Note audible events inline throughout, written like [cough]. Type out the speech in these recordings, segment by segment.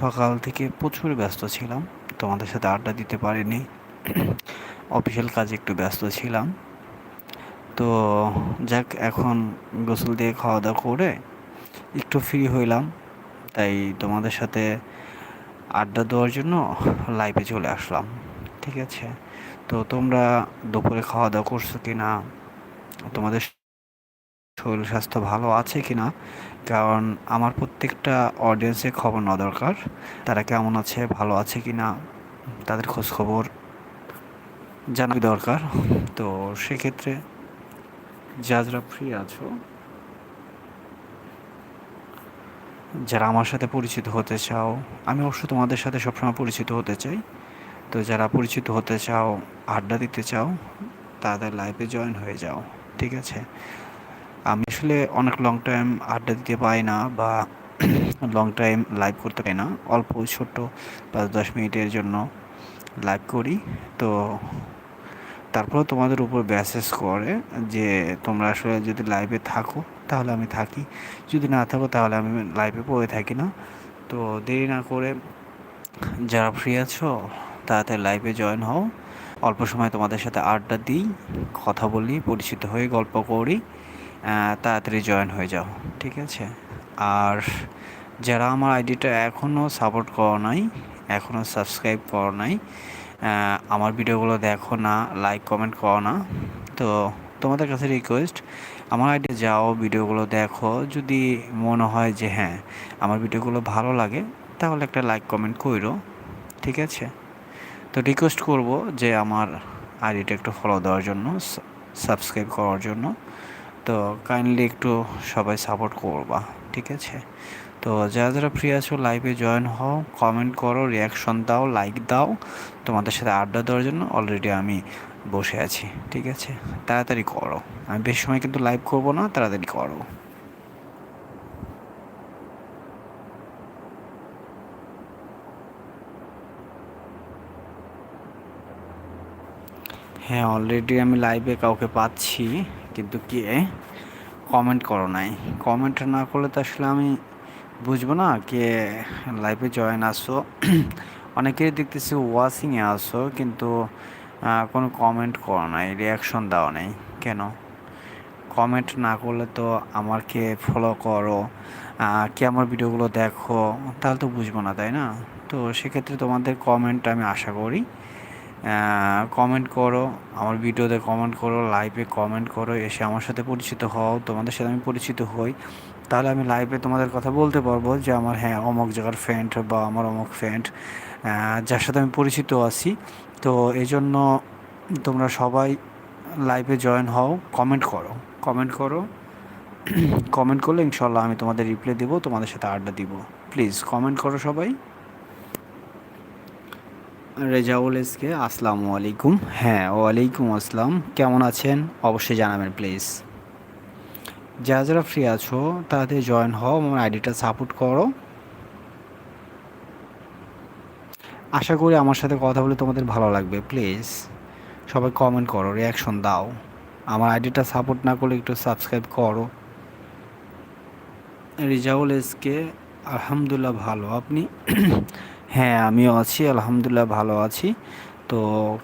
সকাল থেকে প্রচুর ব্যস্ত ছিলাম। তোমাদের সাথে আড্ডা দিতে পারিনি। অফিসিয়াল কাজে একটু ব্যস্ত ছিলাম। তো যাক, এখন গোসল দিয়ে খাওয়া দাওয়া করে একটু ফ্রি হইলাম। তাই তোমাদের সাথে আড্ডা দেওয়ার জন্য লাইভে চলে আসলাম। ঠিক আছে? তো তোমরা দুপুরে খাওয়া দাওয়া করছ কি না তোমাদের শরীর স্বাস্থ্য ভালো আছে কি না কারণ আমার প্রত্যেকটা অডিয়েন্সের খবর নেওয়া দরকার। তারা কেমন আছে, ভালো আছে কি না তাদের খোঁজ খবর জানা দরকার। তো সেক্ষেত্রে যা যারা ফ্রি আছো, যারা আমার সাথে পরিচিত হতে চাও, আমি অবশ্য তোমাদের সাথে সবসময় পরিচিত হতে চাই। তো যারা পরিচিত হতে চাও, আড্ডা দিতে চাও, তাদের লাইফে জয়েন হয়ে যাও, ঠিক আছে? আমি আসলে অনেক লং টাইম আড্ডা দিতে পাই না বা লং টাইম লাইভ করতে পারি না। অল্প ছোট্ট পাঁচ দশ মিনিটের জন্য লাইভ করি। তো তারপরে তোমাদের উপর ব্যাসেস করে যে তোমরা আসলে যদি লাইভে থাকো, তাহলে আমি থাকি। যদি না থাকো, তাহলে আমি লাইভে পড়ে থাকি না। তো দেরি না করে যারা ফ্রি আছো তাড়াতাড়ি লাইভে জয়েন হও। অল্প সময় তোমাদের সাথে আড্ডা দিই, কথা বলি, পরিচিত হয়ে গল্প করি। তাড়াতাড়ি জয়েন হয়ে যাও, ঠিক আছে? আর যারা আমার আইডিটা এখনও সাপোর্ট করো নাই এখনও সাবস্ক্রাইব করো নাই আমার ভিডিওগুলো দেখো না লাইক কমেন্ট করো না, তো তোমাদের কাছে রিকোয়েস্ট আমার আইডিয়া যাও, ভিডিওগুলো দেখো, যদি মনে হয় যে হ্যাঁ আমার ভিডিওগুলো ভালো লাগে, তাহলে একটা লাইক কমেন্ট করো, ঠিক আছে? তো রিকোয়েস্ট করব যে আমার আইডিটা একটু ফলো দেওয়ার জন্য সাবস্ক্রাইব করার জন্য। তো কাইন্ডলি একটু সবাই সাপোর্ট করবা, ঠিক আছে? তো যারা যারা ফ্রি আছো লাইভে জয়েন হও কমেন্ট করো রিয়াকশন দাও লাইক দাও। তোমাদের সাথে আড্ডা দেওয়ার জন্য অলরেডি আমি বসে আছি, ঠিক আছে? তাড়াতাড়ি করো। আমি বেশ সময় কিন্তু লাইভ করব না, তাড়াতাড়ি করো। হ্যাঁ অলরেডি আমি লাইভে কাউকে পাচ্ছি। কিন্তু কে কমেন্ট করো নাই। কমেন্ট না করলে তো আসলে আমি বুঝব না কে লাইফে জয়েন আসো অনেকেই দেখতেছি ওয়াচিংয়ে আসো কিন্তু কোনো কমেন্ট করো নাই রিয়াকশন দেওয়া নাই। কেন? কমেন্ট না করলে তো আমাকে ফলো করো কে আমার ভিডিওগুলো দেখো, তাহলে তো বুঝব না, তাই না? তো সেক্ষেত্রে তোমাদের কমেন্ট আমি আশা করি কমেন্ট করো, আমার ভিডিওতে কমেন্ট করো লাইভে কমেন্ট করো, এসে আমার সাথে পরিচিত হও, তোমাদের সাথে আমি পরিচিত হই। তাহলে আমি লাইভে তোমাদের কথা বলতে পারব যে আমার হ্যাঁ অমুক জায়গার ফ্রেন্ড বা আমার অমুক ফ্রেন্ড যার সাথে আমি পরিচিত আছি। তো এই জন্য তোমরা সবাই লাইভে জয়েন হও কমেন্ট করো কমেন্ট করো। [clears throat] কমেন্ট করলে ইনশাল্লাহ আমি তোমাদের রিপ্লাই দেবো, তোমাদের সাথে আড্ডা দিব। প্লিজ কমেন্ট করো সবাই। রেজাউল এসকে, আসসালামু আলাইকুম। হ্যাঁ ওয়ালাইকুম আসসালাম। কেমন আছেন? অবশ্যই জানাবেন, প্লিজ। যারা যারা ফ্রি আছো তাদের জয়েন হও, আমার আইডিটা সাপোর্ট করো। আশা করি আমার সাথে কথা বলে তোমাদের ভালো লাগবে, প্লিজ। সবাই কমেন্ট করো রিয়াকশন দাও। আমার আইডিটা সাপোর্ট না করলে একটু সাবস্ক্রাইব করো। রিজাউল এসকে, আলহামদুলিল্লাহ ভালো। আপনি হ্যাঁ আমিও আছি, আলহামদুলিল্লাহ ভালো আছি। তো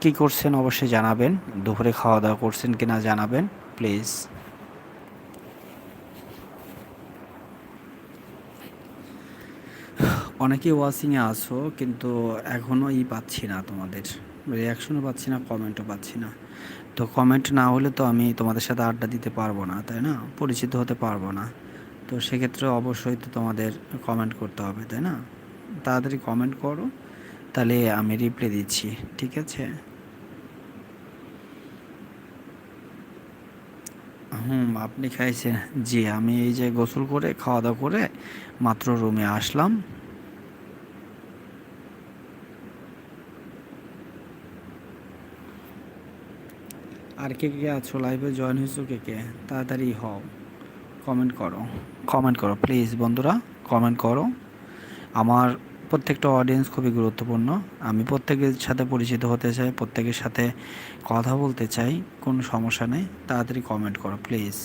কি করছেন অবশ্যই জানাবেন। দুপুরে খাওয়া দাওয়া করছেন কিনা জানাবেন প্লিজ অনেকে ওয়াচিংয়ে আসো কিন্তু এখনও ই পাচ্ছি না তোমাদের। রিয়াকশনও পাচ্ছি না কমেন্টও পাচ্ছি না। তো কমেন্ট না হলে তো আমি তোমাদের সাথে আড্ডা দিতে পারব না, তাই না? পরিচিত হতে পারব না। তো সেক্ষেত্রে অবশ্যই তো তোমাদের কমেন্ট করতে হবে, তাই না? তাড়াতাড়ি কমেন্ট করো, তাহলে আমি রিপ্লাই দিচ্ছি, ঠিক আছে? হুম, আপনি খাইছেন। জি, আমি এই যে গোসল করে খাওয়া দাওয়া করে মাত্র রুমে আসলাম। আর কে কে আছো? লাইভে জয়েন হয়েছো কে কে? তাড়াতাড়ি হও। কমেন্ট করো। কমেন্ট করো প্লিজ বন্ধুরা। কমেন্ট করো। আমার প্রত্যেকটা অডিয়েন্স খুবই গুরুত্বপূর্ণ। আমি প্রত্যেকের সাথে পরিচিত হতে চাই, প্রত্যেকের সাথে কথা বলতে চাই, কোনো সমস্যা নেই। তাড়াতাড়ি কমেন্ট করো please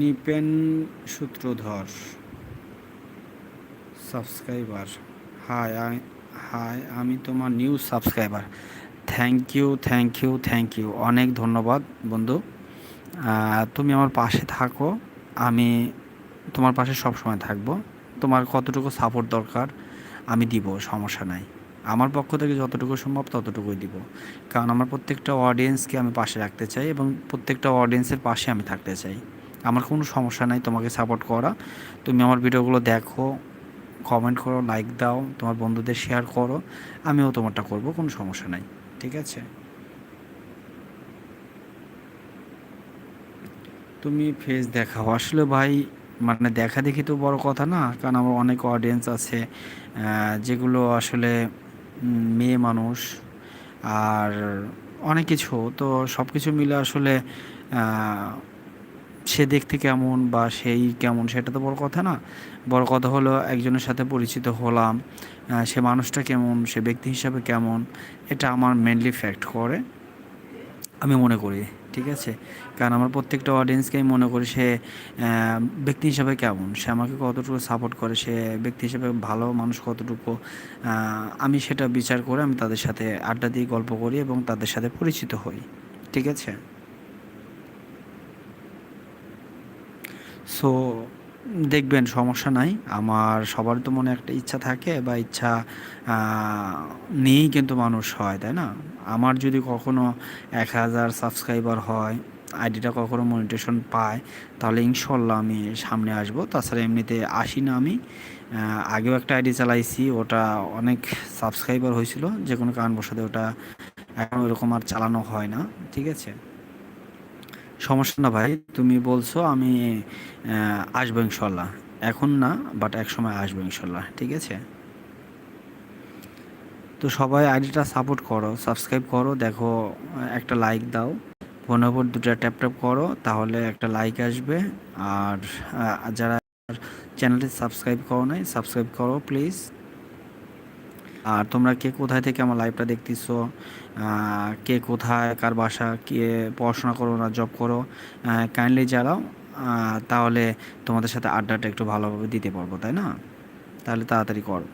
Nipen Sutradhar subscriber hi hi আমি তোমার new subscriber thank you thank you thank you অনেক ধন্যবাদ, বন্ধু। তুমি আমার পাশে থাকো। আমি তোমার পাশে সব সময় থাকব। তোমার কতটুকু সাপোর্ট দরকার, আমি দিব, সমস্যা নাই। আমার পক্ষ থেকে যতটুকু সম্ভব ততটুকুই দিব। কারণ আমার প্রত্যেকটা অডিয়েন্সকে আমি পাশে রাখতে চাই এবং প্রত্যেকটা অডিয়েন্সের পাশে আমি থাকতে চাই। আমার কোনো সমস্যা নাই তোমাকে সাপোর্ট করা। তুমি আমার ভিডিওগুলো দেখো কমেন্ট করো লাইক দাও, তোমার বন্ধুদের শেয়ার করো। আমিও তোমারটা করব, কোনো সমস্যা নাই। ঠিক আছে? তুমি ফেস দেখাও। আসলে ভাই মানে দেখা দেখি তো বড় কথা না? কারণ আমার অনেক অডিয়েন্স আছে যেগুলো আসলে মেয়ে মানুষ আর অনেক কিছু। তো সব কিছু মিলে আসলে সে দেখতে কেমন বা সেই কেমন সেটা তো বড় কথা না। বড় কথা হলো একজনের সাথে পরিচিত হলাম সে মানুষটা কেমন, সে ব্যক্তি হিসাবে কেমন, এটা আমার মেনলি ফ্যাক্ট করে। আমি মনে করি, ঠিক আছে? কারণ আমার প্রত্যেকটা অডিয়েন্সকে আমি মনে করি সে ব্যক্তি হিসাবে কেমন। সে আমাকে কতটুকু সাপোর্ট করে, সে ব্যক্তি হিসাবে ভালো মানুষ কতটুকু আমি সেটা বিচার করে আমি তাদের সাথে আড্ডা দিয়ে গল্প করি এবং তাদের সাথে পরিচিত হই, ঠিক আছে? সো দেখবেন, সমস্যা নাই। আমার সবার তো মনে একটা ইচ্ছা থাকে বা ইচ্ছা নিয়েই কিন্তু মানুষ হয়, তাই না? আমার যদি কখনো এক হাজার সাবস্ক্রাইবার হয়, আইডিটা কখনো মনিটেশন পায়, তাহলে ইনশাল্লাহ আমি সামনে আসব। তাছাড়া এমনিতে আসি না আমি। আগেও একটা আইডি চালাইছি, ওটা অনেক সাবস্ক্রাইবার হয়েছিল যে কোনো কারণবশত ওটা এখন ওরকম আর চালানো হয় না, ঠিক আছে? সমস্যা না ভাই, তুমি বলছো আমি আসব ইনশাল্লাহ এখন না বাট এক সময় আসব ইনশাল্লাহ ঠিক আছে? তো সবাই আইডিটা সাপোর্ট করো, সাবস্ক্রাইব করো, দেখো, একটা লাইক দাও। ফোনের উপর দুটো ট্যাপ ট্যাপ করো, তাহলে একটা লাইক আসবে। আর যারা চ্যানেলটি সাবস্ক্রাইব করো নাই, সাবস্ক্রাইব করো প্লিজ আর তোমরা কে কোথায় থেকে আমার লাইভটা দেখতেছো? কে কোথায়? কার বাসা? কে পড়াশোনা করো না জব করো? কাইন্ডলি জানাও। তাহলে তোমাদের সাথে আড্ডাটা একটু ভালোভাবে দিতে পারব, তাই না? তাহলে তাড়াতাড়ি করো।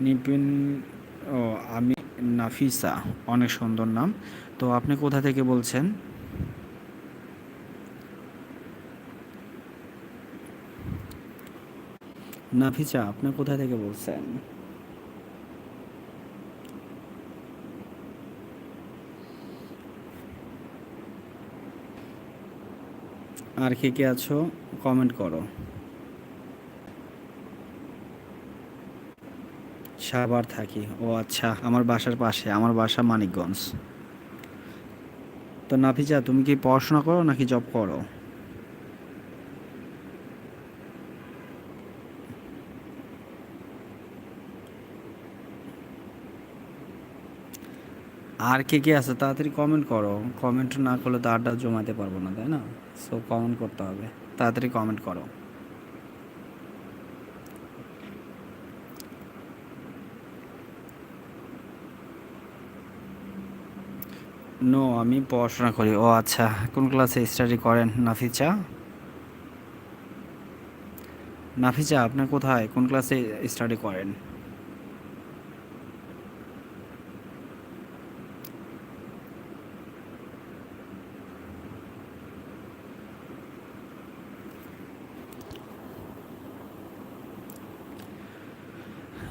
নিপিন, ও, আমি নাফিসা, অনেক সুন্দর নাম। তো আপনি কোথা থেকে বলছেন? নাফিসা, আপনি কোথা থেকে বলছেন? আর কে কে আছো কমেন্ট করো। সাবার থাকি। ও আচ্ছা আমার বাসার পাশে, আমার বাসা মানিকগঞ্জ। তো নাফিজা তুমি কি পড়াশোনা করো নাকি জব করো? আর কে কে আছে তাড়াতাড়ি কমেন্ট করো। কমেন্ট না করলে তো আড্ডা জমাতে পারব না, তাই না? সো কমেন্ট করতে হবে। তাড়াতাড়ি কমেন্ট করো। নো আমি পড়াশোনা করি। ও আচ্ছা কোন ক্লাসে স্টাডি করেন নাফিজা নাফিজা আপনি কোথায়? কোন ক্লাসে স্টাডি করেন?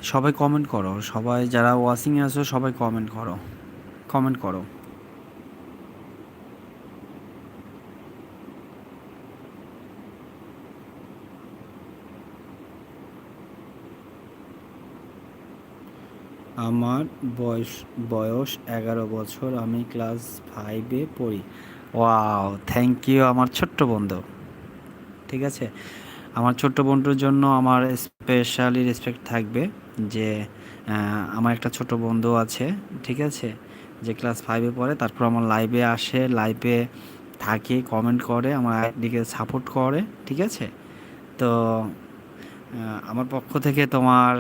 সবাই কমেন্ট করো। সবাই যারা ওয়াচিংয়ে আছো, সবাই কমেন্ট করো। কমেন্ট করো। আমার বয়স বয়স এগারো বছর, আমি ক্লাস ফাইভে পড়ি। ওয়াও থ্যাংক ইউ আমার ছোট্ট বন্ধু। ঠিক আছে? আমার ছোট্ট বোনটার জন্য আমার স্পেশালি রেসপেক্ট থাকবে যে আমার একটা ছোট বন্ধু আছে, ঠিক আছে? যে ক্লাস ফাইভে পড়ে, তারপর আমার লাইভে আসে লাইভে থাকে কমেন্ট করে, আমার আইডিকে সাপোর্ট করে, ঠিক আছে? তো আমার পক্ষ থেকে তোমার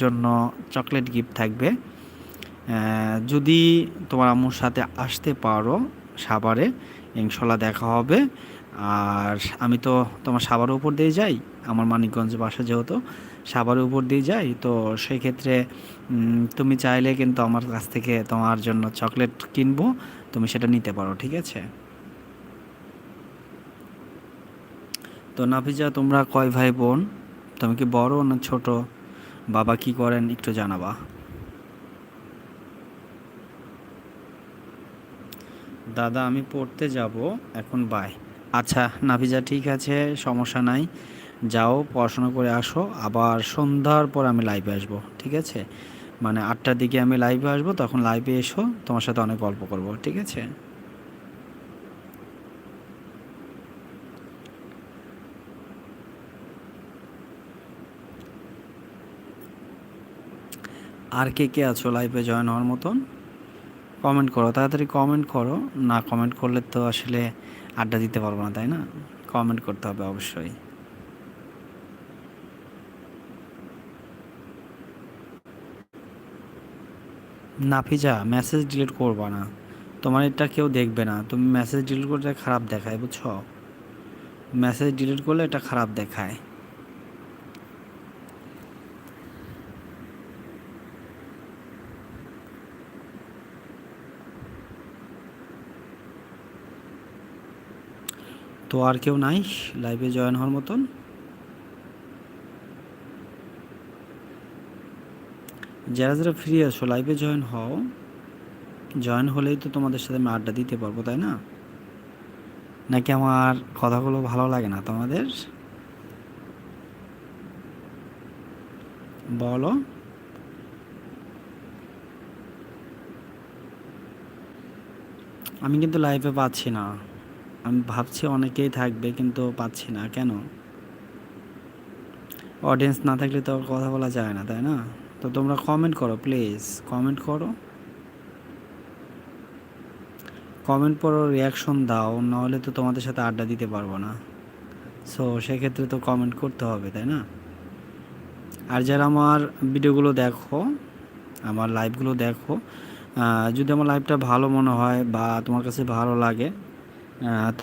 জন্য চকলেট গিফট থাকবে। যদি তোমার আম্মুর সাথে আসতে পারো সাভারে, ইনশাল্লাহ দেখা হবে। আর আমি তো তোমার সাভারের উপর দিয়ে যাই, আমার মানিকগঞ্জ বাসা যেহেতু সাভারের উপর দিয়ে যাই, তো সেই ক্ষেত্রে তুমি চাইলে কিন্তু আমার কাছ থেকে তোমার জন্য চকলেট কিনবো, তুমি সেটা নিতে পারো, ঠিক আছে? তো নাফিজা, তোমরা কয় ভাই বোন? তুমি কি বড় না ছোট? বাবা কি করেন একটু জানাবা। দাদা, আমি পড়তে যাব, এখন বাই। আচ্ছা নাফিজা, ঠিক আছে, সমস্যা নাই। যাও, পড়াশোনা করে আসো। আবার সন্ধ্যার পর আমি লাইভে আসব, ঠিক আছে? মানে আটটার দিকে আমি লাইভে আসব, তখন লাইভে এসো, তোমার সাথে অনেক গল্প করব, ঠিক আছে? আর কে কে আছো লাইভে জয়েন হওয়ার মতন? কমেন্ট করো, তাড়াতাড়ি কমেন্ট করো। না কমেন্ট করলে তো আসলে আড্ডা দিতে পারব না, তাই না? কমেন্ট করতে হবে অবশ্যই। নাফিজা মেসেজ ডিলিট করব না। তোমার এটা কেউ দেখবে না। তুমি মেসেজ ডিলিট করলে খারাপ দেখায়, বুঝছ? মেসেজ ডিলিট করলে এটা খারাপ দেখায়। তো আর কেউ নাই লাইভে জয়েন হওয়ার মতন। যারা যারা ফ্রি আছো লাইভে জয়েন হও। জয়েন হলেই তো তোমাদের সাথে আমি আড্ডা দিতে পারব, তাই না? নাকি আমার কথাগুলো ভালো লাগে না তোমাদের? বলো। আমি কিন্তু লাইভে পাচ্ছি না। আমি ভাবছি অনেকেই থাকবে, কিন্তু পাচ্ছি না। কেন? অডিয়েন্স না থাকলে তো কথা বলা যায় না, তাই না? তো তোমরা কমেন্ট করো প্লিজ কমেন্ট করো। কমেন্ট করো রিয়াকশন দাও, নাহলে তো তোমাদের সাথে আড্ডা দিতে পারব না। সো সেক্ষেত্রে তো কমেন্ট করতে হবে, তাই না? আর যারা আমার ভিডিওগুলো দেখো, আমার লাইভগুলো দেখো যদি আমার লাইভটা ভালো মনে হয় বা তোমার কাছে ভালো লাগে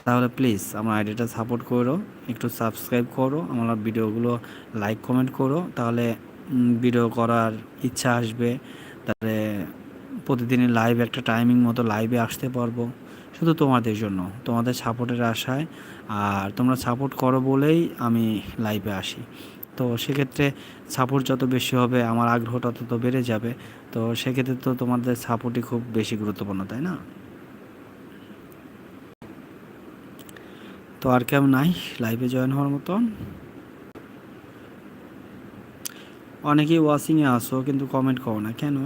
তাহলে প্লিজ আমার আইডিটা সাপোর্ট করো, একটু সাবস্ক্রাইব করো, আমার ভিডিওগুলো লাইক কমেন্ট করো, তাহলে ভিডিও করার ইচ্ছা আসবে। তাহলে প্রতিদিনের লাইভ একটা টাইমিং মতো লাইভে আসতে পারব, শুধু তোমাদের জন্য, তোমাদের সাপোর্টের আশায়। আর তোমরা সাপোর্ট করো বলেই আমি লাইভে আসি। তো সেক্ষেত্রে সাপোর্ট যত বেশি হবে, আমার আগ্রহটা তত বেড়ে যাবে। তো সেক্ষেত্রে তো তোমাদের সাপোর্টই খুব বেশি গুরুত্বপূর্ণ, তাই না? তো আর কেমন নাই লাইভে জয়েন হওয়ার মতন। অনেকেই ওয়াশিংয়ে আসো, কিন্তু কমেন্ট করো না, কেন?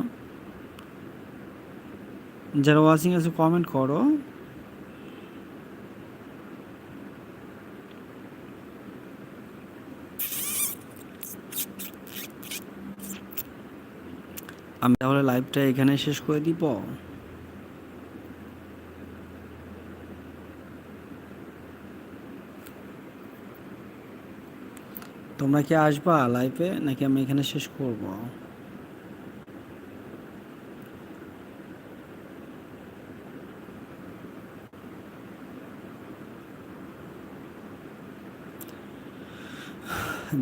যারা ওয়াশিং আছে কমেন্ট করো। আমি তাহলে লাইভটা এখানে শেষ করে দিব। তোমরা কি আসবা লাইভে নাকি আমি এখানে শেষ করব?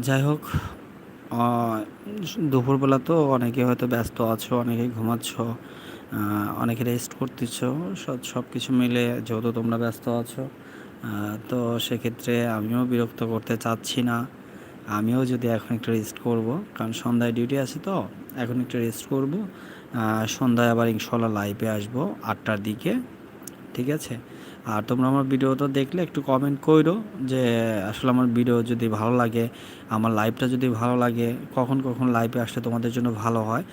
যাই হোক দুপুরবেলা তো অনেকে হয়তো ব্যস্ত আছো, অনেকে ঘুমাচ্ছ অনেকে রেস্ট করতেছ, সব সব কিছু মিলে যেহেতু তোমরা ব্যস্ত আছো তো সেক্ষেত্রে আমিও বিরক্ত করতে চাচ্ছি না। আমিও যদি এখন একটু রেস্ট করব, কারণ সন্ধ্যায় ডিউটি আছে তো, এখন একটু রেস্ট করব সন্ধ্যায় আবার ইনশাল্লাহ লাইভে আসব আটটার দিকে, ঠিক আছে? আর তোমরা আমার ভিডিওটা দেখলে, একটু কমেন্ট করো যে আসলে আমার ভিডিও যদি ভালো লাগে, আমার লাইভটা যদি ভালো লাগে, কখন কখন লাইভে আসলে তোমাদের জন্য ভালো হয়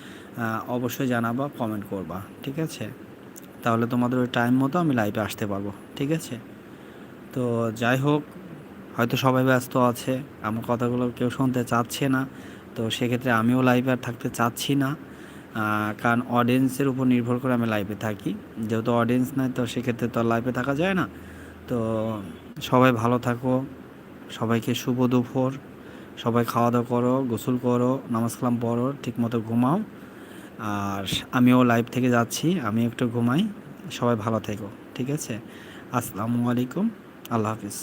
অবশ্যই জানাবা কমেন্ট করবা, ঠিক আছে? তাহলে তোমাদের ওই টাইম মতো আমি লাইভে আসতে পারব, ঠিক আছে? তো যাই হোক হয়তো সবাই ব্যস্ত আছে, আমার কথাগুলো কেউ শুনতে চাচ্ছে না, তো সেক্ষেত্রে আমিও লাইভে আর থাকতে চাচ্ছি না। কারণ অডিয়েন্সের উপর নির্ভর করে আমি লাইভে থাকি। যেহেতু অডিয়েন্স নাই, তো সেক্ষেত্রে তো লাইভে থাকা যায় না। তো সবাই ভালো থাকো, সবাইকে শুভ দুপুর, সবাই খাওয়া দাওয়া করো, গোসল করো, নামাজ কালাম পড়ো, ঠিকমতো ঘুমাও। আর আমিও লাইভ থেকে যাচ্ছি আমি একটু ঘুমাই, সবাই ভালো থেকো, ঠিক আছে? আসসালামু আলাইকুম, আল্লাহ হাফিজ।